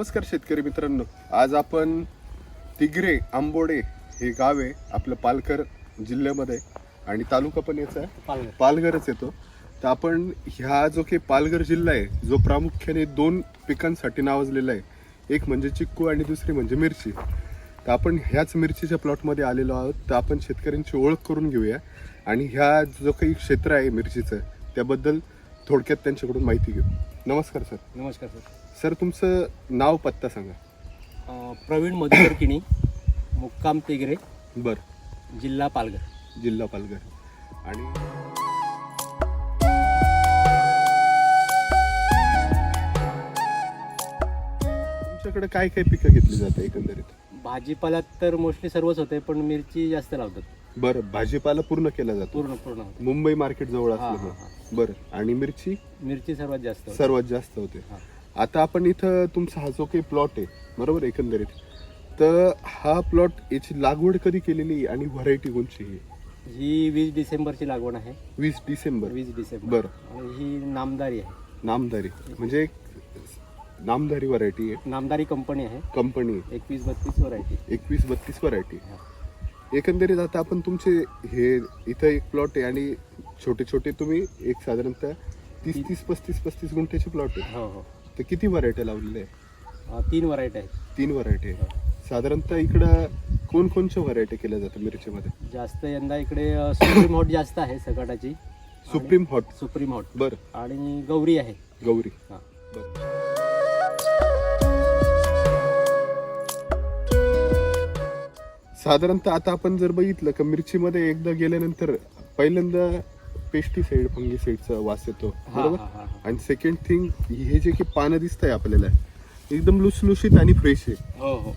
नमस्कार शेतकरी मित्रांनो. आज आपण तिगरे आंबोडे हे गाव आहे आपलं पालघर जिल्ह्यामध्ये. आणि तालुका पण याचा आहे. पालघर. पालघरच येतो. तर आपण ह्या जो काही पालघर जिल्हा आहे जो प्रामुख्याने दोन पिकांसाठी नावाजलेला आहे. एक म्हणजे चिक्कू आणि दुसरी म्हणजे मिरची. तर आपण ह्याच मिरचीच्या प्लॉटमध्ये आलेलो आहोत. तर आपण शेतकऱ्यांची ओळख करून घेऊया. आणि ह्या जो काही क्षेत्र आहे मिरचीचं त्याबद्दल थोडक्यात त्यांच्याकडून माहिती घेऊ. नमस्कार सर. नमस्कार सर. सर तुमचं नाव पत्ता सांगा. अं, प्रवीण मधुकर किणी मुक्काम तिगरे बरं. जिल्हा पालघर. जिल्हा पालघर. आणि तुमच्याकडे काय काय पिकं घेतली जातात एकंदरीत? भाजीपाल्यात तर मोस्टली सर्वच होते पण मिरची जास्त लावतात. बरं भाजीपाला पूर्ण केला जातो. पूर्ण पूर्ण होते. मुंबई मार्केट जवळ हा, असल्यामुळे. हा, बरं आणि मिरची? मिरची सर्वात जास्त होते. सर्वात जास्त होते. हा. आता आपण इथं तुमचा हा जो काही प्लॉट आहे बरोबर? एकंदरीत. तर हा प्लॉट याची लागवड कधी केलेली आणि व्हरायटी कोणची आहे? ही वीस डिसेंबरची लागवड आहे. वीस डिसेंबर. वीस डिसेंबर. बरं. आणि ही नामदारी आहे. नामदारी. म्हणजे एक नामदारी व्हरायटी आहे. नामदारी कंपनी आहे. कंपनी एकवीस बत्तीस व्हरायटी एकवीस बत्तीस व्हरायटी एकंदरीत आता आपण तुमचे हे इथं एक प्लॉट आहे आणि छोटे छोटे तुम्ही एक साधारणतः तीस तीस पस्तीस पस्तीस गुंठ्याचे प्लॉट आहे हो हो. तर किती व्हरायटी लावलेले आहे? अं, तीन व्हरायटी आहेत. तीन व्हरायटी आहे. साधारणतः इकडं कोणकोणच्या व्हरायटी केल्या जातात मिरचीमध्ये? जास्त यंदा इकडे अं, सुप्रीम हॉट जास्त आहे सकाटाची सुप्रीम हॉट सुप्रीम हॉट बर. आणि गौरी आहे. गौरी. हा. बर. साधारणतः आता आपण जर बघितलं का मिरचीमध्ये एकदा गेल्यानंतर पहिल्यांदा पेस्टिसाइड फंगिसाइडचा वास येतो बरोबर. आणि सेकंड थिंग हे जे की पानं दिसत आहे आपल्याला एकदम लुसलुशीत आणि फ्रेश आहे. हो हो.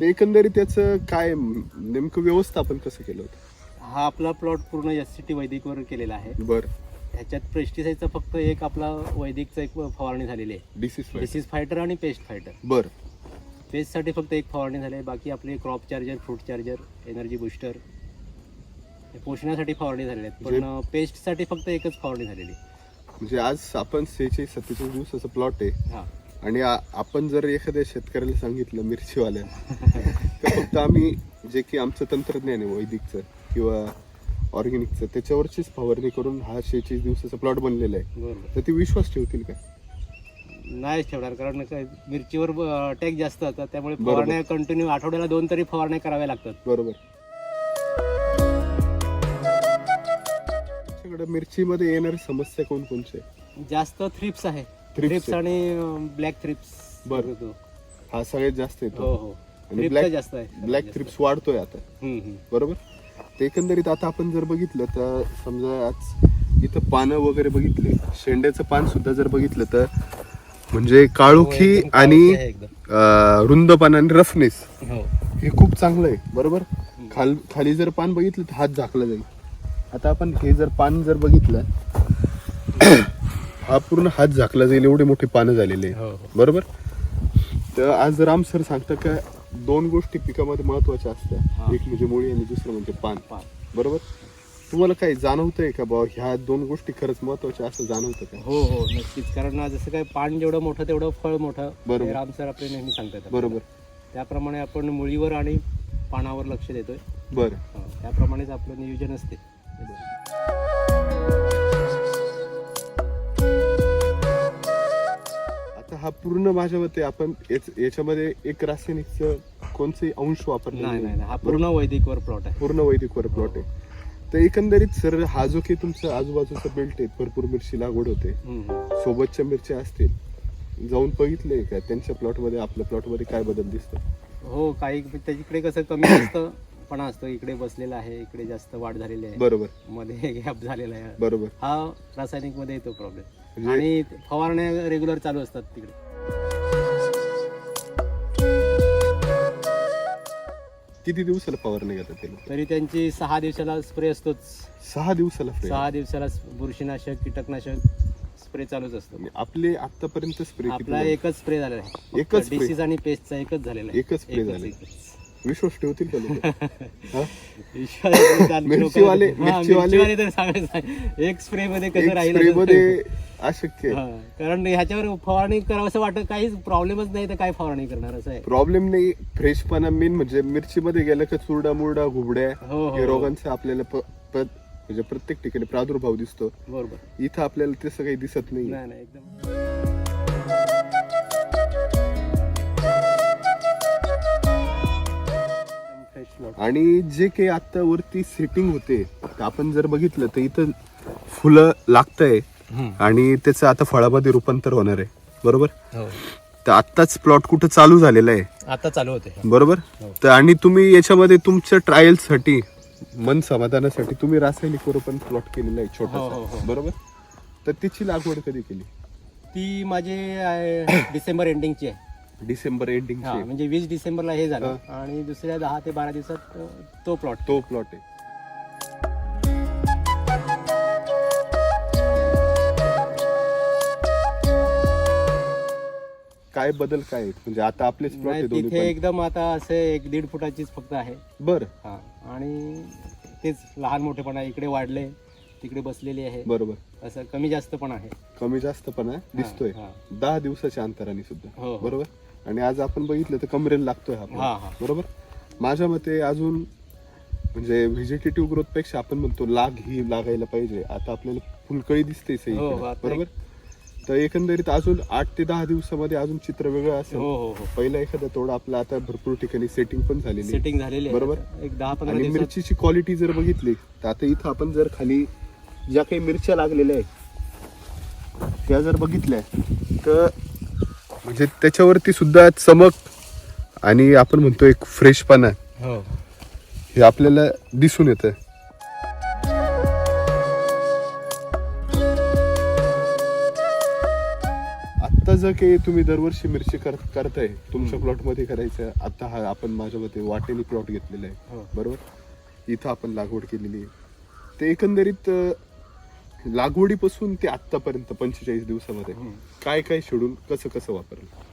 ते एकंदरीत त्याचं काय नेमकं व्यवस्थापन कसं केलं होतं? हा आपला प्लॉट पूर्ण एस सी टी वैदिकवर केलेला आहे. बर. ह्याच्यात प्रेस्टिसाईडचा फक्त एक आपला वैदिकचा एक फवारणी झालेली आहे. डिसीज डिसीज फायटर आणि पेस्ट फायटर बर. पेस्टसाठी फक्त एक फवारणी झाली आहे. बाकी आपले crop charger fruit charger energy booster पोषणासाठी फवारणी झालेले आहेत. पण पेस्टसाठी फक्त एकच फवारणी झालेली. म्हणजे आज आपण सेहेचाळीस सत्तेचाळीस दिवसाचा प्लॉट आहे. हा. आणि आपण जर एखाद्या शेतकऱ्याला सांगितलं मिरचीवाल्या तर फक्त आम्ही जे की आमचं तंत्रज्ञान आहे वैदिकचं किंवा ऑर्गॅनिकचं त्याच्यावरचीच फवारणी करून हा शेहेचाळीस दिवसाचा प्लॉट बनलेला आहे. तर ते विश्वास ठेवतील का? नाही ठेवणार कारण काय मिरचीवर अटॅक जास्त होतात त्यामुळे. फवारण्या कंटिन्यू आठवड्याला दोन तरी फवारण्या कराव्या लागतात. बरोबर. तुमच्याकडे मिरचीमध्ये येणारी समस्या कोणकोणची आहे जास्त थ्रिप्स आहे Thrips थ्रिप्स आहे. आणि ब्लॅक थ्रिप्स बरं. हा सगळ्यात जास्त हो येतो. हो आणि थ्रिप्स black- जास्त आहे. ब्लॅक थ्रिप्स वाढतोय आता. हम्म, हम्म. बरोबर? ते एकंदरीत आता आपण जर बघितलं तर समजा आज इथं पानं वगैरे बघितले शेंड्याचं पान सुद्धा जर बघितलं तर म्हणजे काळोखी हो, एकदम आणि काळोखी आहे एकदम. अं, रुंदपणा आणि रफनेस हो. हे खूप चांगलं आहे बरोबर? खाल खाली जर पान बघितलं तर हात झाकला जाईल. आता आपण हे जर पान जर बघितलं हा पूर्ण हात झाकला जाईल एवढे मोठे पानं झालेले आहे. हो हो. बरोबर? तर आज राम सर सांगतात का दोन गोष्टी पिकामध्ये महत्त्वाच्या असतात. एक म्हणजे मुळी आणि दुसरं म्हणजे पान. पान. बरोबर? तुम्हाला काय जाणवतंय का बाबा ह्या दोन गोष्टी खरंच महत्त्वाच्या असं जाणवतं का? हो हो नक्कीच. कारण जसं काय पान जेवढं मोठं तेवढं फळ मोठं. बरोबर. हे राम सर आपले नेहमी सांगतात बरोबर. त्याप्रमाणे आपण मुळीवर आणि पानावर लक्ष देतोय. बरं. हो, त्याप्रमाणेच आपलं नियोजन असते. आता हा पूर्ण माझ्या मते आपण याच- याच्यामध्ये एक रासायनिकचं कोणतेही अंश वापरले नाही नाही. नाही, हा पूर्ण वैदिकवर प्लॉट आहे. पूर्ण वैदिकवर प्लॉट आहे. तर एकंदरीत सर हा जो काही तुमचा आजूबाजूचा बेल्ट आहे भरपूर मिरची लागवड होते. हम्म. सोबतच्या मिरच्या असतील. जाऊन बघितले का? त्यांच्या प्लॉटमध्ये आपल्या प्लॉटमध्ये काय बदल दिसतो हो काही त्याच्याकडे कसं कमी जास्त पणा असतो इकडे बसलेला आहे इकडे जास्त वाढ झालेली आहे. बरोबर. मध्ये गॅप झालेला आहे. बरोबर. हा रासायनिकमध्ये येतो प्रॉब्लेम म्हणजे- आणि फवारण्या रेग्युलर चालू असतात तिकडे. किती दिवसाला फवारणी घेतात ते? तरी त्यांची सहा दिवसाला स्प्रे असतोच. सहा दिवसाला सहा दिवसाला बुरशीनाशक कीटकनाशक स्प्रे चालूच असतो. आपले आतापर्यंत स्प्रे आपला एकच स्प्रे झालेला आहे. एकच spray? डिसीज आणि पेस्टचा एकच झालेला आहे. एकच spray झालेला. एकच. विश्वास ठेवतील का हा? मिरचीवाले- हा, मिरचीवाले- तर सांगायचं एक स्प्रे मध्ये कसं राहील मध्ये अशक्य आहे. हा, कारण ह्याच्यावर फवारणी करावं असं वाटत काहीच प्रॉब्लेमच नाही तर काय फवारणी करणार असं आहे? प्रॉब्लेम नाही फ्रेशपणा मेन म्हणजे मिरची मध्ये गेलं का चुरडा मुरडा घुबड्या हो, हो. हे रोगांचा आपल्याला प- प- म्हणजे प्रत्येक ठिकाणी प्रादुर्भाव दिसतो. बरोबर. इथं आपल्याला तसं काही दिसत नाही. नाही नाही एकदम. आणि जे काही आता वरती सेटिंग होते आपण जर बघितलं तर इथं फुलं लागतंय आणि त्याचं आता फळामध्ये रूपांतर होणार आहे. बरोबर? हो. तर आत्ताच प्लॉट कुठं चालू झालेला आहे? आता चालू होते. बरोबर? हो. तर आणि तुम्ही याच्यामध्ये तुमच्या ट्रायलसाठी मन समाधानासाठी तुम्ही रासायनिक वर पण प्लॉट केलेला आहे छोटा हो. बरोबर? तर तिची लागवड कधी केली? ती माझी डिसेंबर एंडिंगची आहे. डिसेंबर एंडिंग हा म्हणजे वीस डिसेंबरला हे झालं. आणि दुसऱ्या दहा ते बारा दिवसात अ, तो प्लॉट तो प्लॉट आहे. काय बदल काय आहेत? म्हणजे आता आपलेच प्लॉट नाही आहे दोन्ही तिथे पण. एकदम आता असे एक दीड फुटाचीच फक्त आहे. बर. हा आणि तेच लहान मोठेपणा इकडे वाढले तिकडे बसलेली आहे. बरोबर. असं कमी जास्त पण आहे. कमी जास्त पण आहे. दिसतोय. हा. दहा दिवसाच्या अंतराने सुद्धा. हो, हो. बरोबर? आणि आज आपण बघितलं तर कमरेला लागतोय हा. बरोबर? माझ्या मते अजून म्हणजे व्हेजिटेटिव्ह ग्रोथपेक्षा आपण म्हणतो लाग ही लागायला पाहिजे. आता आपल्याला फुलकळी दिसते हो, आता बरोबर? तर एकंदरीत अजून आठ ते दहा दिवसामध्ये अजून चित्र वेगळं असेल. हो हो हो. पहिला एखादा तोडा आपला आता भरपूर ठिकाणी सेटिंग पण झालेली आहे. सेटिंग झालेली आहे. बरोबर. एक दहा पंधरा आणि दिवसात मिरचीची क्वालिटी जर बघितली तर आता इथं आपण जर खाली ज्या काही मिरच्या लागलेल्या आहेत त्या जर बघितल्या तर म्हणजे त्याच्यावरती सुद्धा चमक आणि आपण म्हणतो एक फ्रेशपणा हो. हे आपल्याला दिसून येतं आत्ता जर काही तुम्ही दरवर्षी मिरची कर करताय तुमच्या प्लॉटमध्ये करायचं आता हा आपण माझ्या मते वाटेने प्लॉट घेतलेला आहे. हो. बरोबर? इथं आपण लागवड केलेली आहे. ते एकंदरीत लागवडीपासून ते आतापर्यंत पंचेचाळीस दिवसामध्ये. काय काय शेड्यूल कसं कसं वापरलं?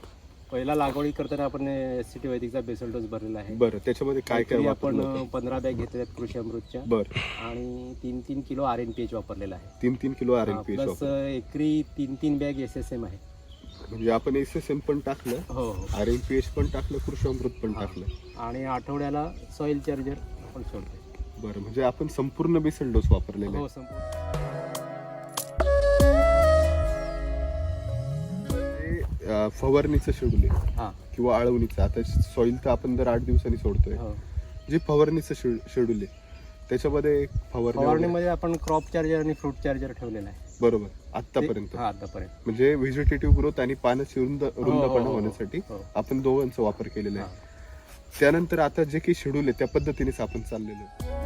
पहिला लागवडी करताना आपण एस सी टी वैदिकचा बेसल डोस भरलेला आहे. बरं त्याच्यामध्ये काय काय आपण पंधरा बॅग घेतल्यात कृषी अमृतच्या. बरं. आणि तीन तीन kilo R N P H वापरलेला आहे. तीन तीन kilo R N P plus एकरी तीन तीन बॅग एस एस एम आहे. म्हणजे आपण एस एस एम पण टाकलं हो हो. आर एन पी एच पण टाकलं कृषी अमृत पण टाकलं. आणि आठवड्याला सॉइल चार्जर आपण सोडतो बरं म्हणजे आपण संपूर्ण बेसल डोस वापरलेला हो आहे संपूर्ण. अं, फवारणीचं शेड्यूल आहे हा. किंवा आळवणीचं. आता सॉइल तर आपण दर आठ दिवसांनी सोडतोय. हो. जे फवारणीचं शेड्यूल आहे त्याच्यामध्ये फवारणी वगैरे- फवारणीमध्ये आपण क्रॉप चार्जर आणि फ्रूट चार्जर ठेवलेला आहे. बरोबर. आतापर्यंत हा आतापर्यंत म्हणजे व्हेजिटेटिव्ह ग्रोथ आणि पानाची रुंद रुंदपणा हो, हो. होण्यासाठी हो. आपण दोघांचा वापर केलेला हा. आहे त्यानंतर आता जे काही शेड्यूल आहे त्या पद्धतीनेच आपण चाललेलो आहे.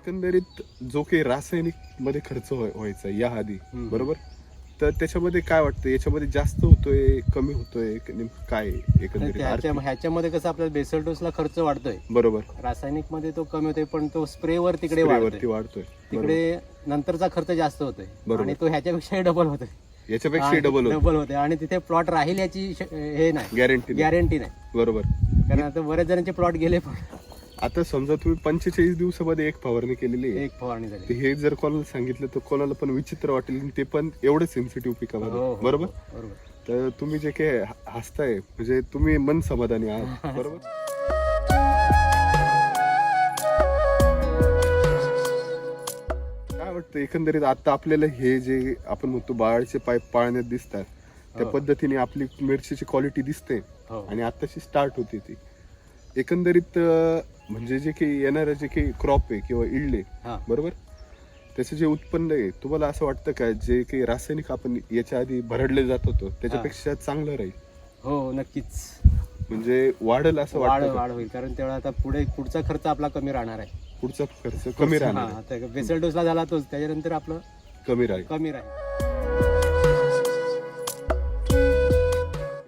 एकंदरीत जो काही रासायनिकमध्ये खर्च व्हाय- व्हायचा या आधी. बरोबर? तर त्याच्यामध्ये काय वाटतं? याच्यामध्ये जास्त होतोय कमी होतोय क- नेमकं काय आहे एकंदरीत? आर्थिक? ह्याच्यामध्ये कसं आपल्याला बेसल डोसला खर्च वाढतोय. बरोबर. रासायनिकमध्ये तो कमी होतोय पण तो स्प्रेवर तिकडे वाढतोय. वरती वाढतोय. तिकडे नंतरचा खर्च जास्त होतोय. बरोबर. आणि तो ह्याच्यापेक्षाही डबल होतोय. याच्यापेक्षा डबल होत डबल होते आणि तिथे प्लॉट राहील याची श- हे नाही. गॅरंटी गॅरंटी नाही. बरोबर. कारण आता बऱ्याच जणांचे प्लॉट गेले पण. आता समजा तुम्ही पंचेचाळीस दिवसामध्ये एक फवारणी केलेली आहे. एक फवारणी तर हे जर कोणाला सांगितलं तर कोणाला पण विचित्र वाटेल आणि ते पण एवढं सेन्सिटिव्ह हो, पिकामध्ये. हो, बरोबर? बरोबर. तर तुम्ही जे ह- हसताय म्हणजे तुम्ही मन समाधानी आहात. बरोबर? काय वाटतं एकंदरीत आता आपल्याला हे जे आपण म्हणतो बाळाचे पाय पाळण्यात दिसतात त्या हो. पद्धतीने आपली मिरचीची क्वालिटी दिसते हो. आणि आताची स्टार्ट होते ती. एकंदरीत अं, म्हणजे जे काही येणारं जे काही क्रॉप आहे किंवा इल्ड आहे हा. बरोबर? त्याचं जे उत्पन्न आहे तुम्हाला असं वाटतं का जे काही रासायनिक आपण याच्या आधी भरडले जात होतो त्याच्यापेक्षा चांगलं राहील? हो नक्कीच. म्हणजे वाढेल असं वाढ? वाढ होईल कारण तेवढा आता पुढे पुढचा खर्च आपला कमी राहणार आहे. पुढचा खर्च कमी राहणार बेसल डोसला झाला तोच त्याच्यानंतर आपलं कमी राहील. कमी राहील.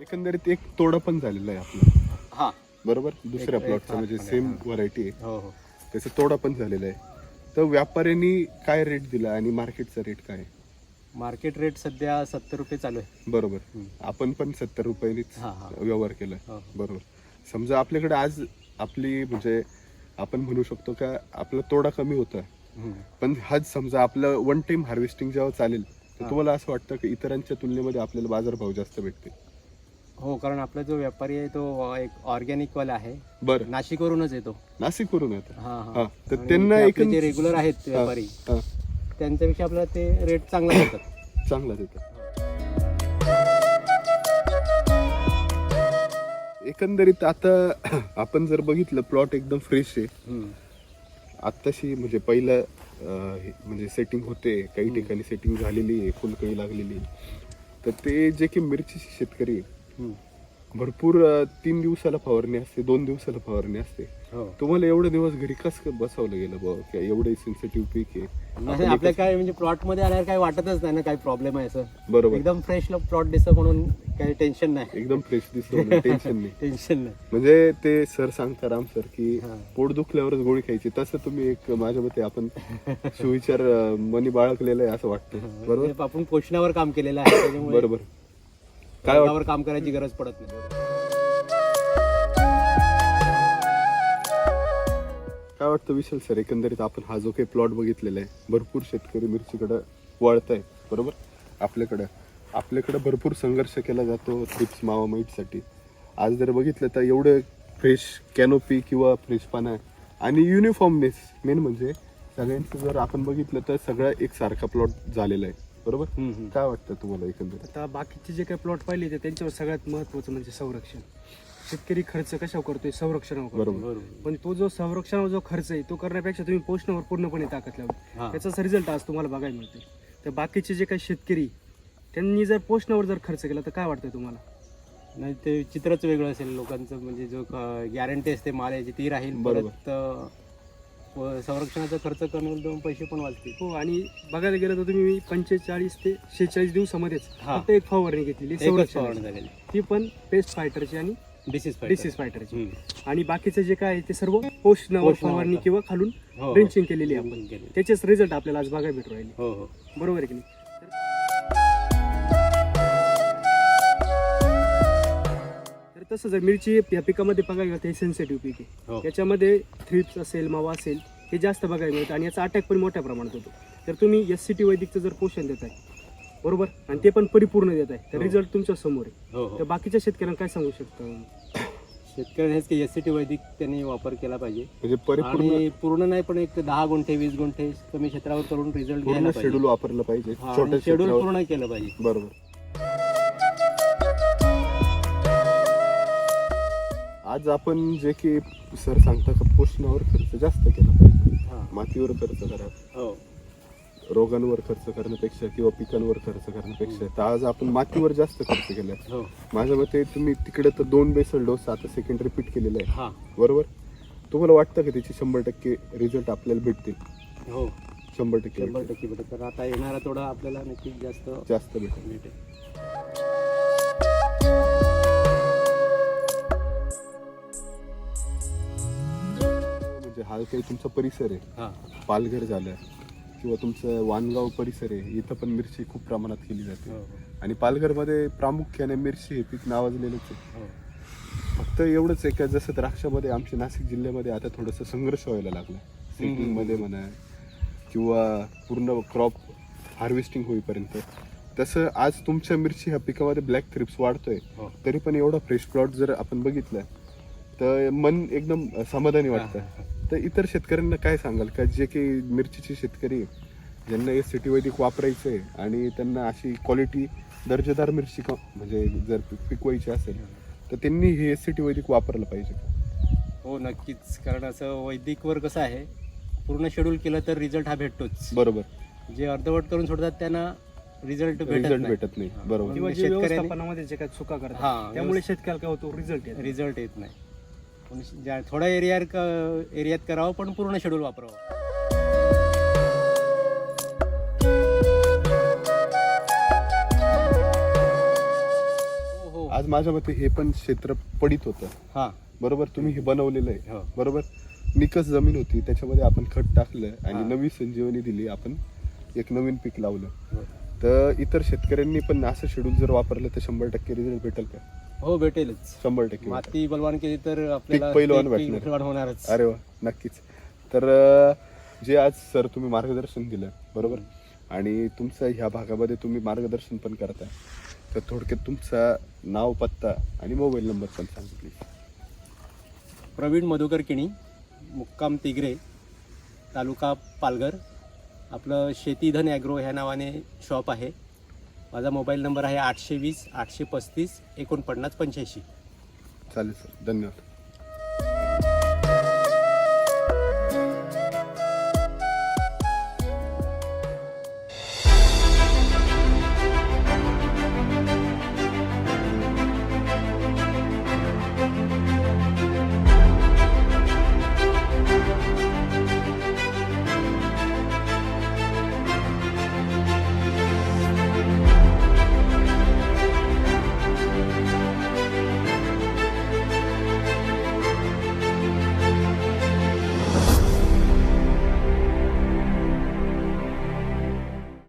एकंदरीत एक तोडा पण झालेला आहे आपला. हा. बरोबर दुसऱ्या प्लॉटचा हा, म्हणजे हा, सेम हा. व्हरायटी आहे हो हो त्याचा तोडा पण झालेला आहे तर व्यापाऱ्यांनी काय रेट दिला आणि मार्केटचा रेट काय आहे? मार्केट रेट सध्या सत्तर रुपये चालू आहे बरोबर. आपण पण सत्तर रुपयांनीच हा हा व्यवहार केलाय हो. बरोबर समजा आपल्याकडे आज आपली म्हणजे आपण म्हणू शकतो का आपला तोडा कमी होता. पण हाच समजा आपलं वन टाइम हार्वेस्टिंग जेव्हा चालेल तर हा. तुम्हाला असं वाटतं की इतरांच्या तुलनेमध्ये आपल्याला बाजारभाव जास्त भेटते हो कारण आपला जो व्यापारी आहे तो एक ऑर्गॅनिक वाला आहे. बरं. नाशिकवरूनच येतो. नाशिक वरून येतं. हा हा, तर आणि त्यांना आपले एकूण- जे रेग्युलर आहेत व्यापारी हा, त्यांच्यापेक्षा आपल्याला ते रेट चांगला देतात. चांगला देतं एकंदरीत आता आपण जर बघितलं प्लॉट एकदम फ्रेश आहे. हम्म. आत्ताशी म्हणजे पहिलं अं, हे म्हणजे सेटिंग होते काही ठिकाणी सेटिंग झालेली आहे फुलकळी लागलेली आहे. तर ते जे की मिरचीचे शेतकरी आहे. भरपूर तीन दिवसाला फवारणी असते दोन दिवसाला फवारणी असते. हो. तुम्हाला एवढे दिवस घरी कसं बसवलं गेलं की एवढे सेन्सिटिव्ह पीक आहे? आपल्या काय म्हणजे प्लॉटमध्ये आल्यावर काही वाटतच नाही ना काही प्रॉब्लेम आहे असं. बरोबर. एकदम फ्रेश प्लॉट दिसतं म्हणून काही टेन्शन नाही. एकदम फ्रेश दिसतो टेन्शन नाही. टेन्शन नाही. म्हणजे ते सर सांगता राम सर की. पोट दुखल्यावरच गोळी खायची. तसं तुम्ही एक माझ्या मते आपण सुविचार मनी बाळगलेलं आहे असं वाटतं. बरोबर? आपण पोषणावर काम केलेलं आहे बरोबर. काय वाटतं काम करायची गरज पडत नाही. काय वाटतं विशाल सर एकंदरीत आपण हा जो काही प्लॉट बघितलेला आहे भरपूर शेतकरी मिरचीकडे वळत आहे बरोबर? आपल्याकडं आपल्याकडे भरपूर संघर्ष केला जातो थ्रिप्स मावा माईटसाठी. आज जर बघितलं तर एवढं फ्रेश कॅनोपी किंवा फ्रेश पाना आणि युनिफॉर्मनेस मेन म्हणजे सगळ्यांचं जर आपण बघितलं तर सगळं एक सारखा प्लॉट झालेला आहे. बरोबर. काय वाटतं तुम्हाला एकंदरीत? आता बाकीचे जे काही प्लॉट पाहिले ते त्यांच्यावर सगळ्यात महत्वाचं म्हणजे संरक्षण. शेतकरी खर्च कशावर करतोय? संरक्षणावर करतोय. बरोबर. बरोबर. पण तो जो संरक्षणावर जो खर्च आहे तो करण्यापेक्षा तुम्ही पोषणावर पूर्णपणे ताकद लावली हा. त्याचाच रिझल्ट आज तुम्हाला बघायला मिळतोय तर बाकीचे जे काही शेतकरी त्यांनी जर पोषणावर जर खर्च केला तर काय वाटतंय तुम्हाला? नाही ते चित्रच वेगळं असेल. लोकांचं म्हणजे जो गॅरंटी असते मालाची ती राहील. बरोबर. परत अं, व संरक्षणाचा खर्च कमी दोन पैसे पण वाचतील हो आणि बघायला गेलं तर तुम्ही पंचेचाळीस ते शेहेचाळीस दिवसामध्येच हा. फक्त एक फवारणी घेतलेली एकच फवारणी संरक्षण झालेली ती पण पेस्ट फायटरची आणि डिसीज डिसीज फायटरची हम्म. आणि बाकीचे जे काय आहे ते सर्व पोषणावर पोषणावर फवारणी का? किंवा खालून हो, हो. ड्रेंचिंग केलेली आहे आपण. त्याचेच रिझल्ट आपल्याला आज बघायला भेटू राहिले हो हो बरोबर आहे की नाही तसं जर मिरची या पिकामध्ये बघायला तर हे सेन्सिटिव्ह पीक हो. आहे याच्यामध्ये थ्रिप्स असेल मावा असेल हे जास्त बघायला मिळतं आणि याचा अटॅक पण मोठ्या प्रमाणात होतो. तर तुम्ही एस सी टी वैदिकचं जर पोषण देत आहे बरोबर? आणि ते पण परिपूर्ण देत आहे तर हो. रिझल्ट तुमच्यासमोर आहे. हो तर हो बाकीच्या शेतकऱ्यांना काय सांगू शकता? शेतकऱ्यांनी हेच की एस सी टी वैदिक त्यांनी वापर केला पाहिजे. म्हणजे परिपूर्ण आणि पूर्ण नाही पण एक दहा गुंठे वीस गुंठे कमी क्षेत्रावर करून रिझल्ट पूर्ण घ्यायला शेड्यूल वापरलं पाहिजे छोट्या शेड्यूल क्षेत्रावर. पूर्ण केलं पाहिजे. बरोबर. आज आपण जे की सर सांगता का पोषणावर खर्च जास्त केला पाहिजे. हा. मातीवर खर्च करा. हो. रोगांवर खर्च करण्यापेक्षा किंवा पिकांवर खर्च करण्यापेक्षा. तर आज आपण मातीवर जास्त खर्च केलाय हो. माझ्या मते तुम्ही तिकडे तर दोन बेसल डोस आता सेकंड रिपीट केलेला आहे. हा. बरोबर? तुम्हाला वाटतं का त्याची शंभर टक्के रिझल्ट आपल्याला भेटतील? हो. शंभर टक्के शंभर. टक्के भेटत तर आता येणारा थोडा आपल्याला नक्कीच जास्त जास्त भेटेल भेटेल. म्हणजे हा काही तुमचा परिसर आहे. हा. पालघर झालं किंवा तुमचं वानगाव परिसर आहे इथं पण मिरची खूप प्रमाणात केली जाते. हो आणि पालघरमध्ये प्रामुख्याने मिरची हे पीक नावाजलेलंच आहे. हो. फक्त एवढंच आहे का जसं द्राक्षामध्ये आमच्या नाशिक जिल्ह्यामध्ये आता थोडंसं संघर्ष व्हायला लागला. सेटिंगमध्ये म्हणा किंवा पूर्ण क्रॉप हार्वेस्टिंग होईपर्यंत. तसं आज तुमच्या मिरची ह्या पिकामध्ये ब्लॅक थ्रिप्स वाढतोय. हो. तरी पण एवढा फ्रेश प्लॉट जर आपण बघितलं तर मन एकदम समाधानी हा, वाटतं. तर इतर शेतकऱ्यांना काय सांगाल? का जे काही मिरचीचे शेतकरी आहे, ज्यांना एस सिटी वैदिक वापरायचं आहे आणि त्यांना अशी क्वालिटी दर्जेदार मिरची क- म्हणजे जर पि- पिकवायची असेल तर त्यांनी हे एस सिटी वैदिक वापरलं पाहिजे हो नक्कीच. कारण असं वैदिकवर कसं आहे पूर्ण शेड्यूल केलं तर रिझल्ट हा भेटतोच. बरोबर. जे अर्धवट करून सोडतात त्यांना रिझल्ट भेटत रिझल्ट नाही. भेटत नाही. बरोबर. किंवा जे शेतकऱ्याने- व्यवस्थापनामध्ये जे काही चुका हा, करतात त्यामुळे शेतकऱ्याला काय होतो? रिझल्ट येतो रिझल्ट येत नाही. ज्या थोड्या एरियात एरियात करावं पण पूर्ण शेड्यूल वापरावं. हो हो. आज माझ्या मते हे पण क्षेत्र पडित होतं. हा. बरोबर? तुम्ही हे बनवलेलं आहे हो. बरोबर? निकस जमीन होती त्याच्यामध्ये आपण खत टाकलं आणि. नवी संजीवनी दिली आपण एक नवीन पीक लावलं. तर इतर शेतकऱ्यांनी पण असं शेड्यूल जर वापरलं तर शंभर टक्के रिझल्ट भेटेल का? हो भेटेलच. शंभर टक्के भेटेल. माती बलवान केली तर आपल्याला भेटणार. होणारच. अरे वा नक्कीच. तर अं, जे आज सर तुम्ही मार्गदर्शन दिलं बरोबर? आणि तुमचं ह्या भागामध्ये तुम्ही मार्गदर्शन पण करताय. तर थोडक्यात तुमचा नाव पत्ता आणि मोबाईल नंबर पण सांगा प्लीज प्रवीण मधुकर किणी मुक्काम तिगरे तालुका पालघर. आपलं शेतीधन ॲग्रो ह्या नावाने शॉप आहे. माझा मोबाईल नंबर आहे आठशे वीस आठशे पस्तीस एकोणपन्नास पंच्याऐंशी. चालेल सर. धन्यवाद.